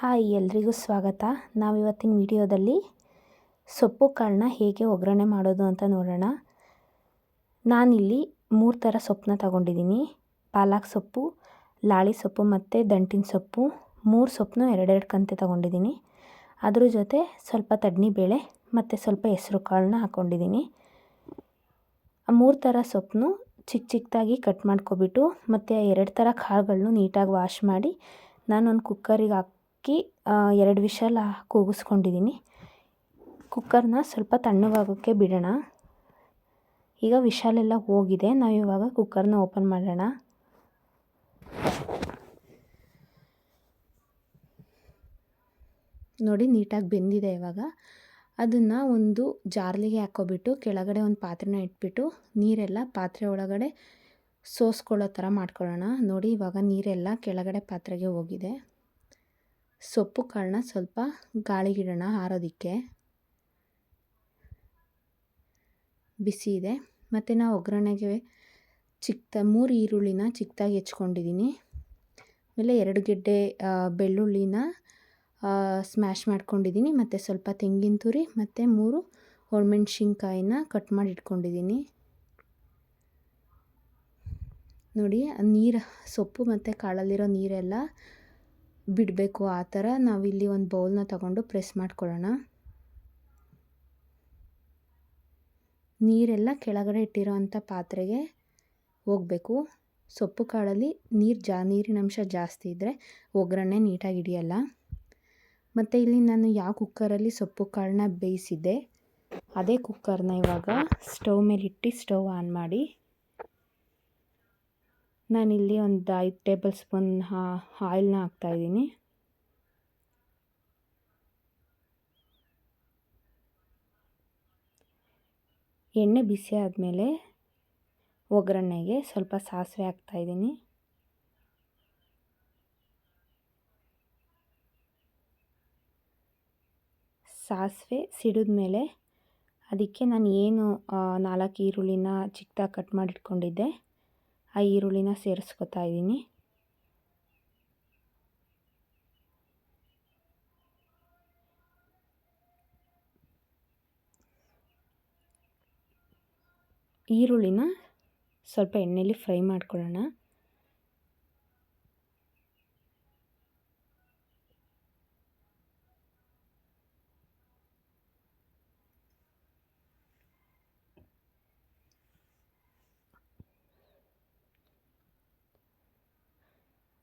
Hi, ಎಲ್ರಿಗೂ ಸ್ವಾಗತ. ನಾವಿವತ್ತಿನ ವಿಡಿಯೋದಲ್ಲಿ ಸೊಪ್ಪು ಕಾಳನ್ನ ಹೇಗೆ ಒಗ್ಗರಣೆ ಮಾಡೋದು ಅಂತ ನೋಡೋಣ. ನಾನಿಲ್ಲಿ ಮೂರು ಥರ ಸೊಪ್ಪನ್ನ ತಗೊಂಡಿದ್ದೀನಿ. ಪಾಲಕ್ ಸೊಪ್ಪು, ಲಾಳಿ ಸೊಪ್ಪು ಮತ್ತು ದಂಟಿನ ಸೊಪ್ಪು. ಮೂರು ಸೊಪ್ಪನ್ನು ಎರಡೆರಡು ಕಂತೆ ತಗೊಂಡಿದ್ದೀನಿ. ಅದ್ರ ಜೊತೆ ಸ್ವಲ್ಪ ತಡ್ನಿ ಬೇಳೆ ಮತ್ತು ಸ್ವಲ್ಪ ಹೆಸರು ಕಾಳನ್ನ ಹಾಕ್ಕೊಂಡಿದ್ದೀನಿ ಆ ಮೂರು ಥರ ಸೊಪ್ಪನ್ನು ಚಿಕ್ಕ ಚಿಕ್ಕದಾಗಿ ಕಟ್ ಮಾಡ್ಕೊಬಿಟ್ಟು ಮತ್ತು ಎರಡು ಥರ ಕಾಳುಗಳನ್ನು ನೀಟಾಗಿ ವಾಶ್ ಮಾಡಿ ನಾನೊಂದು ಕುಕ್ಕರಿಗೆ ಹಾಕಿ ಎರಡು ವಿಷಲ್ ಕೂಗಿಸ್ಕೊಂಡಿದ್ದೀನಿ. ಕುಕ್ಕರ್ನ ಸ್ವಲ್ಪ ತಣ್ಣಗಾಗೋಕ್ಕೆ ಬಿಡೋಣ. ಈಗ ವಿಶಾಲೆಲ್ಲ ಹೋಗಿದೆ. ನಾವು ಇವಾಗ ಕುಕ್ಕರ್ನ ಓಪನ್ ಮಾಡೋಣ. ನೋಡಿ, ನೀಟಾಗಿ ಬೆಂದಿದೆ ಇವಾಗ. ಅದನ್ನು ಒಂದು ಜಾರ್ಲಿಗೆ ಹಾಕ್ಕೊಬಿಟ್ಟು, ಕೆಳಗಡೆ ಒಂದು ಪಾತ್ರೆನ ಇಟ್ಬಿಟ್ಟು, ನೀರೆಲ್ಲ ಪಾತ್ರೆ ಒಳಗಡೆ ಸೋಸ್ಕೊಳ್ಳೋ ಥರ ಮಾಡ್ಕೊಳ್ಳೋಣ. ನೋಡಿ, ಇವಾಗ ನೀರೆಲ್ಲ ಕೆಳಗಡೆ ಪಾತ್ರೆಗೆ ಹೋಗಿದೆ. ಸೊಪ್ಪು ಕಾಳನ್ನ ಸ್ವಲ್ಪ ಗಾಳಿಗಿಡೋಣ ಆರೋದಕ್ಕೆ ಬಿಸಿ ಇದೆ. ಮತ್ತು ನಾವು ಒಗ್ಗರಣೆಗೆ ಚಿಕ್ಕ ಮೂರು ಈರುಳ್ಳಿನ ಚಿಕ್ಕದಾಗಿ ಹೆಚ್ಕೊಂಡಿದ್ದೀನಿ ಆಮೇಲೆ ಎರಡು ಗೆಡ್ಡೆ ಬೆಳ್ಳುಳ್ಳಿನ ಸ್ಮ್ಯಾಶ್ ಮಾಡ್ಕೊಂಡಿದ್ದೀನಿ ಮತ್ತು ಸ್ವಲ್ಪ ತೆಂಗಿನ ತುರಿ, ಮತ್ತು ಮೂರು ಒಣಮೆಣ್ಸಿನ್ಕಾಯಿನ ಕಟ್ ಮಾಡಿ ಇಟ್ಕೊಂಡಿದ್ದೀನಿ ನೋಡಿ ನೀರು, ಸೊಪ್ಪು ಮತ್ತು ಕಾಳಲ್ಲಿರೋ ನೀರೆಲ್ಲ ಬಿಡಬೇಕು ಆ ಥರ ನಾವಿಲ್ಲಿ ಒಂದು ಬೌಲ್ನ ತಗೊಂಡು ಪ್ರೆಸ್ ಮಾಡ್ಕೊಳ್ಳೋಣ. ನೀರೆಲ್ಲ ಕೆಳಗಡೆ ಇಟ್ಟಿರೋ ಅಂಥ ಪಾತ್ರೆಗೆ ಹೋಗಬೇಕು. ಸೊಪ್ಪು ಕಾಳಲ್ಲಿ ನೀರು ಜಾ ನೀರಿನಂಶ ಜಾಸ್ತಿ ಇದ್ದರೆ ಒಗ್ಗರಣೆ ನೀಟಾಗಿ ಹಿಡಿಯಲ್ಲ. ಮತ್ತು ಇಲ್ಲಿ ನಾನು ಯಾವ ಕುಕ್ಕರಲ್ಲಿ ಸೊಪ್ಪು ಕಾಳನ್ನ ಬೇಯಿಸಿದ್ದೆ, ಅದೇ ಕುಕ್ಕರ್ನ ಇವಾಗ ಸ್ಟವ್ ಮೇಲೆ ಇಟ್ಟು ಸ್ಟವ್ ಆನ್ ಮಾಡಿ ನಾನಿಲ್ಲಿ ಒಂದು ಐದು ಟೇಬಲ್ ಸ್ಪೂನ್ ಆಯಿಲ್ನ ಹಾಕ್ತಾಯಿದ್ದೀನಿ ಎಣ್ಣೆ ಬಿಸಿ ಆದಮೇಲೆ ಒಗ್ಗರಣೆಗೆ ಸ್ವಲ್ಪ ಸಾಸಿವೆ ಹಾಕ್ತಾಯಿದ್ದೀನಿ ಸಾಸಿವೆ ಸಿಡಿದ ಮೇಲೆ ಅದಕ್ಕೆ ನಾನು ಏನು ನಾಲ್ಕು ಈರುಳ್ಳಿನ ಚಿಕ್ಕದಾಗಿ ಕಟ್ ಮಾಡಿಟ್ಕೊಂಡಿದ್ದೆ. ಆ ಈರುಳ್ಳಿನ ಸೇರಿಸ್ಕೊತಾ ಇದ್ದೀನಿ. ಈರುಳ್ಳಿನ ಸ್ವಲ್ಪ ಎಣ್ಣೆಯಲ್ಲಿ ಫ್ರೈ ಮಾಡ್ಕೊಳ್ಳೋಣ.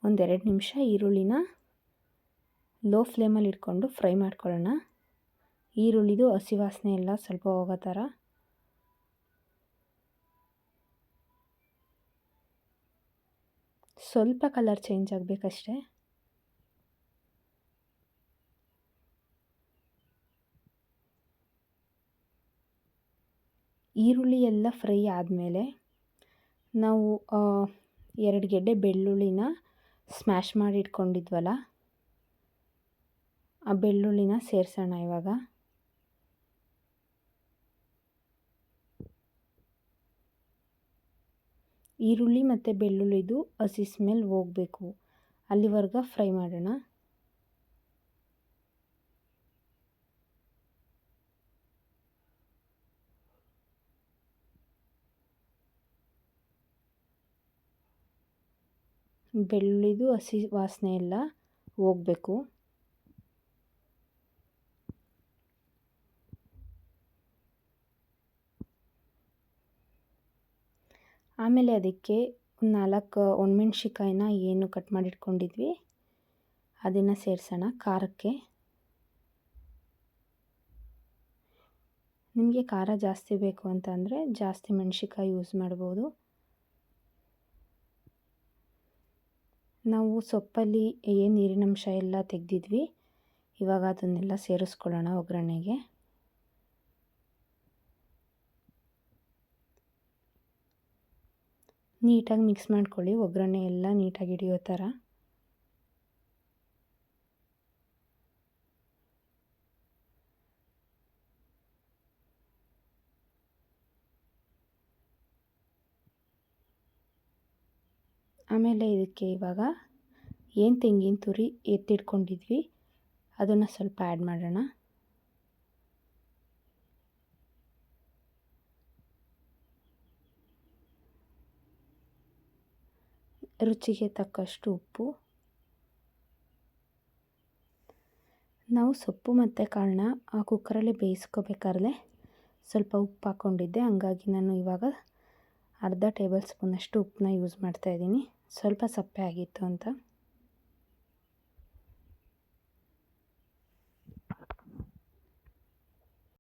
ಒಂದೆರಡು ನಿಮಿಷ ಈರುಳ್ಳಿನ ಲೋ ಫ್ಲೇಮಲ್ಲಿ ಇಟ್ಕೊಂಡು ಫ್ರೈ ಮಾಡ್ಕೊಳ್ಳೋಣ. ಈರುಳ್ಳಿದು ಹಸಿ ವಾಸನೆ ಎಲ್ಲ ಸ್ವಲ್ಪ ಹೋಗೋ ಥರ. ಸ್ವಲ್ಪ ಕಲರ್ ಚೇಂಜ್ ಆಗಬೇಕಷ್ಟೆ. ಈರುಳ್ಳಿ ಎಲ್ಲ ಫ್ರೈ ಆದಮೇಲೆ ನಾವು ಎರಡು ಗೆಡ್ಡೆ ಬೆಳ್ಳುಳ್ಳಿನ ಸ್ಮ್ಯಾಶ್ ಮಾಡಿ ಇಟ್ಕೊಂಡಿದ್ವಲ್ಲ ಆ ಬೆಳ್ಳುಳ್ಳಿನ ಸೇರಿಸೋಣ ಇವಾಗ. ಈರುಳ್ಳಿ ಮತ್ತು ಬೆಳ್ಳುಳ್ಳಿದು ಹಸಿ ಸ್ಮೆಲ್ ಹೋಗಬೇಕು. ಅಲ್ಲಿವರೆಗೆ ಫ್ರೈ ಮಾಡೋಣ. ಬೆಳ್ಳುಳ್ಳಿದು ಹಸಿ ವಾಸನೆ ಎಲ್ಲ ಹೋಗಬೇಕು. ಆಮೇಲೆ ಅದಕ್ಕೆ ನಾಲ್ಕು ಒಣಮೆಣ್ಸಿಕಾಯಿನ ಏನು ಕಟ್ ಮಾಡಿಟ್ಕೊಂಡಿದ್ವಿ, ಅದನ್ನು ಸೇರಿಸೋಣ ಖಾರಕ್ಕೆ. ನಿಮಗೆ ಖಾರ ಜಾಸ್ತಿ ಬೇಕು ಅಂತಂದರೆ ಜಾಸ್ತಿ ಮೆಣಸಿಕಾಯಿ ಯೂಸ್ ಮಾಡ್ಬೋದು. ನಾವು ಸೊಪ್ಪಲ್ಲಿ ಏನು ನೀರಿನಂಶ ಎಲ್ಲ ತೆಗೆದಿದ್ವಿ. ಇವಾಗ ಅದನ್ನೆಲ್ಲ ಸೇರಿಸ್ಕೊಳ್ಳೋಣ ಒಗ್ಗರಣೆಗೆ. ನೀಟಾಗಿ ಮಿಕ್ಸ್ ಮಾಡ್ಕೊಳ್ಳಿ ಒಗ್ಗರಣೆ ಎಲ್ಲ ನೀಟಾಗಿ ಹಿಡಿಯೋ ಥರ. ಆಮೇಲೆ ಇದಕ್ಕೆ ಇವಾಗ ಏನು ತೆಂಗಿನ ತುರಿ ಎತ್ತಿಟ್ಕೊಂಡಿದ್ವಿ, ಅದನ್ನು ಸ್ವಲ್ಪ ಆ್ಯಡ್ ಮಾಡೋಣ. ರುಚಿಗೆ ತಕ್ಕಷ್ಟು ಉಪ್ಪು. ನಾವು ಸೊಪ್ಪು ಮತ್ತು ಕಾಳನ್ನ ಆ ಕುಕ್ಕರಲ್ಲಿ ಬೇಯಿಸ್ಕೋಬೇಕಾದ್ರೆ ಸ್ವಲ್ಪ ಉಪ್ಪು ಹಾಕ್ಕೊಂಡಿದ್ದೆ ಹಂಗಾಗಿ ನಾನು ಇವಾಗ ಅರ್ಧ ಟೇಬಲ್ ಸ್ಪೂನಷ್ಟು ಉಪ್ಪನ್ನ ಯೂಸ್ ಮಾಡ್ತಾಯಿದ್ದೀನಿ ಸ್ವಲ್ಪ ಸಪ್ಪೆ ಆಗಿತ್ತು ಅಂತ.